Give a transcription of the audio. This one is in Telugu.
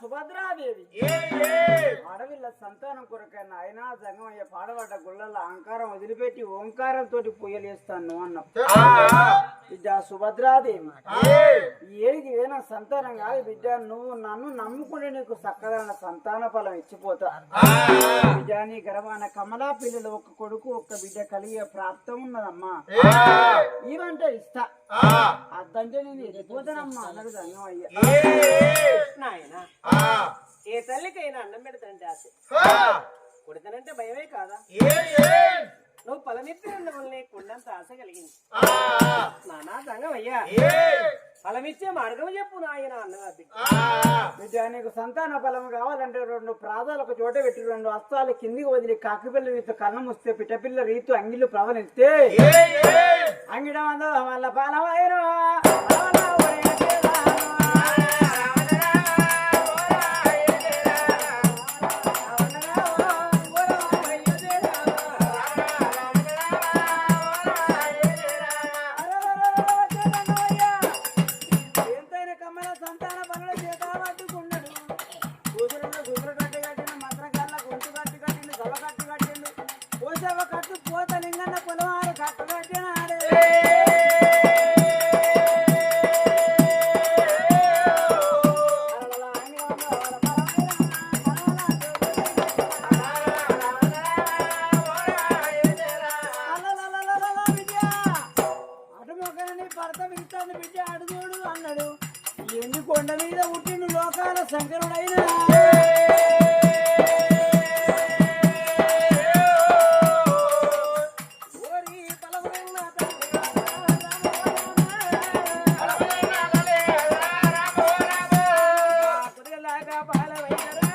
సుభద్రాదేవి ఆడవిల్ల సంతానం కొరకైన ఆయన జంగమయ్య పాడబడ్డ గుళ్ళల్లో అహంకారం వదిలిపెట్టి ఓంకారంతో పూజలు చేస్తాను అన్నావు బిడ్డ సుభద్రాదేవి ఏడికి వేనా సంతానం కాదు బిడ్డ నువ్వు నన్ను నమ్ముకుంటే నీకు చక్కదైన సంతాన ఫలం ఇచ్చిపోతా. బిడ్డ నీ గర్భాన కమలా పిల్లలు ఒక కొడుకు ఒక్క బిడ్డ కలిగే ప్రాప్తం ఉన్నదమ్మా. ఇవంటే ఇస్తా అద్దంటే నేను వెళ్ళిపోతానమ్మా అన్నది జంగమయ్య. తల్లికైనా అన్నం పెడతానంటే ఆశ. కొడతానంటే భయమే కాదా? నువ్వు వల్లనే కొండంత ఆశ కలిగింది. నానా సంగమయ్యా. ఫలమిచ్చే మార్గం చెప్పు నాయన అన్నది బిడ్డ. నీకు సంతాన ఫలం కావాలంటే రెండు ప్రాదాలు ఒక చోట పెట్టి రెండు హస్తాలు కిందికి వదిలి కాకిపిల్ల రీతు కన్నం వస్తే పిట్టపిల్ల రీతు అంగిళ్ళు ప్రవలిస్తే అంగిడం అంద వాళ్ళ పాలమైనా కట్టు పోత పొలవారు కట్టు కట్టినాడే అటు అడుగుడు అన్నాడు. ఎన్ని కొండ మీద పుట్టిన లోకాల శంకరుడైనా పాలవైనరా